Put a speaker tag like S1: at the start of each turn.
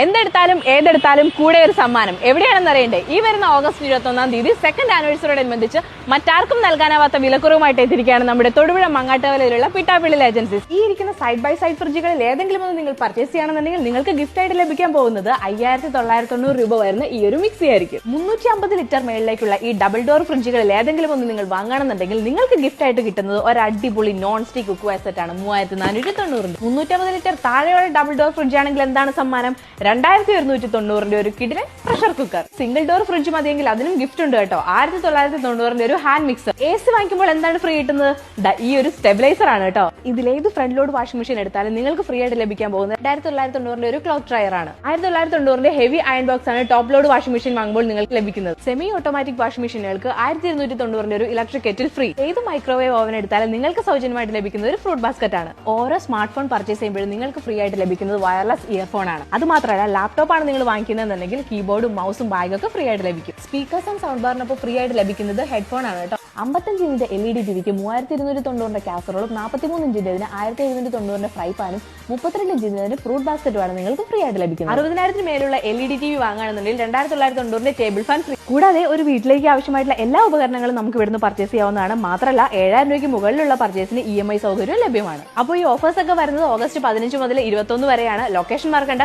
S1: എന്തെടുത്താലും ഏതെടുത്താലും കൂടെ ഒരു സമ്മാനം. എവിടെയാണെന്ന് അറിയണ്ടേ? ഈ വരുന്ന ഓഗസ്റ്റ് ഇരുപത്തി ഒന്നാം തീയതി സെക്കൻഡ് ആനിവേഴ്സറിയോടനുബന്ധിച്ച് മറ്റാർക്കും നൽകാനാവാത്ത വിലക്കുറവുമായിട്ട് എത്തിയിരിക്കുകയാണ് നമ്മുടെ തൊടുപുഴ മങ്ങാട്ടവലയിലുള്ള പിട്ടാപ്പിള്ളിൽ ഏജൻസീസ് ഈ ഇരിക്കുന്ന സൈഡ് ബൈ സൈഡ് ഫ്രിഡ്ജുകളിൽ ഏതെങ്കിലും ഒന്ന് നിങ്ങൾ പർച്ചേസ് ചെയ്യണമെന്നുണ്ടെങ്കിൽ നിങ്ങൾക്ക് ഗിഫ്റ്റ് ആയിട്ട് ലഭിക്കാൻ പോകുന്നത് അയ്യായിരത്തി തൊള്ളായിരത്തി തൊണ്ണൂറ് രൂപ വരുന്ന ഈ ഒരു മിക്സി ആയിരിക്കും. മുന്നൂറ്റി അമ്പത് ലിറ്റർ മേളിലേക്കുള്ള ഈ ഡബിൾ ഡോർ ഫ്രിഡ്ജുകളിൽ ഏതെങ്കിലും ഒന്ന് നിങ്ങൾ വാങ്ങണമെന്നുണ്ടെങ്കിൽ നിങ്ങൾക്ക് ഗിഫ്റ്റ് ആയിട്ട് കിട്ടുന്നത് ഒരു അടിപൊളി നോൺ സ്റ്റിക് കുക്ക് സെറ്റ് ആണ്. മൂവായിരത്തി നാനൂറ്റി തൊണ്ണൂറിന് മുന്നൂറ്റമ്പത് ലിറ്റർ താഴെയുള്ള ഡബിൾ ഡോർ ഫ്രിഡ്ജ് ആണെങ്കിൽ എന്താണ് സമ്മാനം? രണ്ടായിരത്തി ഒരുന്നൂറ്റി തൊണ്ണൂറിന്റെ ഒരു കിടിലൻ pressure cooker single door fridge മതിയെങ്കിൽ അതിനും ഗിഫ്റ്റ് ഉണ്ട് കേട്ടോ. ആയിരത്തി തൊള്ളായിരത്തി തൊണ്ണൂറിന്റെ ഒരു ഹാൻഡ് മിക്സർ എ സി വാങ്ങിക്കുമ്പോൾ എന്താണ് ഫ്രീ കിട്ടുന്നത്? ഈ ഒരു സ്റ്റെബിലൈസർ ആണ് കേട്ടോ. ഇതിലേത് ഫ്രണ്ട് ലോഡ് വാഷിംഗ് മെഷീൻ എടുത്താലും നിങ്ങൾക്ക് ഫ്രീ ആയിട്ട് ലഭിക്കാൻ പോകുന്നത് രണ്ടായിരത്തി തൊള്ളായിരത്തി തൊണ്ണൂറിന്റെ ഒരു ക്ലോക്ക് ഡ്രയർ ആണ്. ആയിരത്തി തൊള്ളായിരത്തി തൊണ്ണൂറിന്റെ ഹെവി അയൺ ബോക്സ് ആണ് ടോപ്പ് ലോഡ് വാഷിംഗ് മെഷീൻ വാങ്ങുമ്പോൾ നിങ്ങൾക്ക് ലഭിക്കുന്നത്. സെമി ഓട്ടോമാറ്റിക് വാഷിംഗ് മെഷീനുകൾക്ക് ആയിരത്തി ഇരുന്നൂറ്റി തൊണ്ണൂറിന്റെ ഒരു ഇലക്ട്രിക് കെറ്റിൽ ഫ്രീ ഏത് മൈക്രോവേവ് ഓവൻ എടുത്താലും നിങ്ങൾക്ക് സൗജന്യമായിട്ട് ലഭിക്കുന്ന ഒരു ഫ്രൂട്ട് ബാസ്ക്കറ്റ് ആണ്. ഓരോ സ്മാർട്ട് ഫോൺ പർച്ചേസ് ചെയ്യുമ്പോഴും നിങ്ങൾക്ക് ഫ്രീ ആയിട്ട് ലഭിക്കുന്നത് വയർലെസ് ഇയർഫോൺ ആണ്. അത് മാത്രമല്ല ലാപ്ടോപ്പാണ് നിങ്ങൾ വാങ്ങിക്കുന്നതെന്നുണ്ടെങ്കിൽ കീബോർഡും മൗസും ബാഗൊക്കെ ഫ്രീ ആയിട്ട് ലഭിക്കും. സ്പീക്കേഴ്സ് ആൻഡ് സൗണ്ട് ബാറിനൊപ്പം ഫ്രീ ആയിട്ട് ലഭിക്കുന്നത് ഹെഡ്ഫോൺ ആണ് കേട്ടോ. അമ്പത്തഞ്ച് എൽ ഇ ഡി ടിവിക്ക് മൂവായിരത്തി ഇരുന്നൂറ്റി തൊണ്ണൂറിന്റെ കാസറോളും നാൽപ്പത്തിമൂന്ന് ഇഞ്ചിന്റെ ആയിരത്തി എഴുന്നൂറ്റി തൊണ്ണൂറിന്റെ ഫ്രൈ പാനും മുപ്പത്തിരണ്ട് ഇഞ്ചിന്റെ ഫ്രൂട്ട് ബാസ്ക്കറ്റുമാണ് നിങ്ങൾക്ക് ഫ്രീ ആയിട്ട് ലഭിക്കുന്നത്. അറുപതിനായിരത്തിന് മേലുള്ള L E D T V വാങ്ങുകയാണെന്നുണ്ടെങ്കിൽ രണ്ടായിരത്തി തൊള്ളായിരത്തി തൊണ്ണൂറിന്റെ ടേബിൾ ഫാൻ ഫ്രീ കൂടാതെ ഒരു വീട്ടിലേക്ക് ആവശ്യമായിട്ടുള്ള എല്ലാ ഉപകരണങ്ങളും നമുക്ക് ഇവിടുന്ന് പർച്ചേസ് ചെയ്യാവുന്നതാണ്. മാത്രമല്ല ഏഴായിരം രൂപയ്ക്ക് മുകളിലുള്ള പർച്ചേസിന് ഇ എം ഐ സൗകര്യം ലഭ്യമാണ്. അപ്പോൾ ഈ ഓഫേഴ്സ് ഒക്കെ വരുന്നത് ഓഗസ്റ്റ് പതിനഞ്ച് മുതൽ ഇരുപത്തൊന്ന് വരെയാണ്. ലൊക്കേഷൻ മാർക്കണ്ട